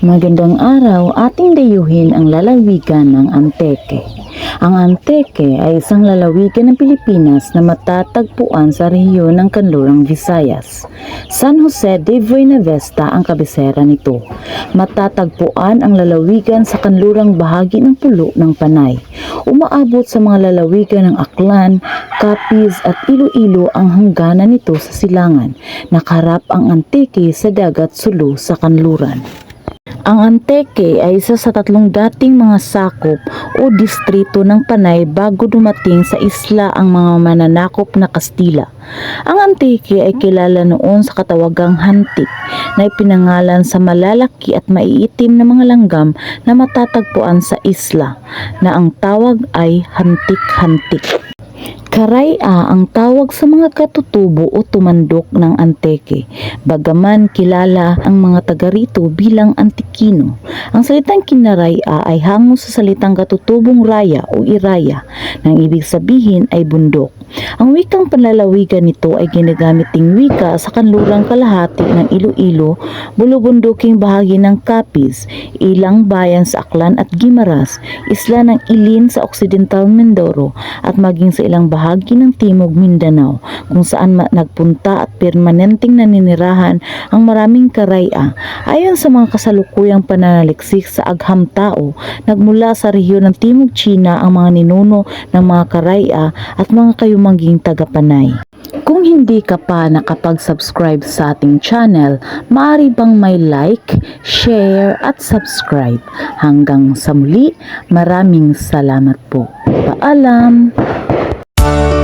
Magandang araw, ating dayuhin ang lalawigan ng Anteke. Ang Anteke ay isang lalawigan ng Pilipinas na matatagpuan sa rehiyon ng Kanlurang Visayas. San Jose de Buenavista ang kabisera nito. Matatagpuan ang lalawigan sa kanlurang bahagi ng pulo ng Panay. Umaabot sa mga lalawigan ng Aklan, Capiz at Iloilo ang hangganan nito sa silangan. Nakarap ang Anteke sa dagat sulo sa kanluran. Ang Anteke ay isa sa tatlong dating mga sakop o distrito ng Panay bago dumating sa isla ang mga mananakop na Kastila. Ang Anteke ay kilala noon sa katawagang Hantik na ipinangalan sa malalaki at maiitim na mga langgam na matatagpuan sa isla na ang tawag ay Hantik-Hantik. Karaya ang tawag sa mga katutubo o tumandok ng Anteke. Bagaman kilala ang mga taga rito bilang Antikino. Ang salitang kinaraya ay hango sa salitang katutubong raya o iraya, nang ibig sabihin ay bundok. Ang wikang panlalawigan nito ay ginagamit ding wika sa kanlurang kalahati ng Iloilo, bulubunduking bahagi ng Capiz, ilang bayan sa Aklan at Gimaras, isla ng Ilin sa Occidental Mindoro at maging sa ilang bahagi ng Timog Mindanao kung saan nagpunta at permanenteng naninirahan ang maraming karaya. Ayon sa mga kasalukuyang pananaliksik sa agham tao, nagmula sa rehiyon ng Timog China ang mga ninuno ng mga karaya at mga kayumanging tagapanay. Kung hindi ka pa nakapag-subscribe sa ating channel, maaari bang may like, share at subscribe. Hanggang sa muli, maraming salamat po. Paalam! Thank you.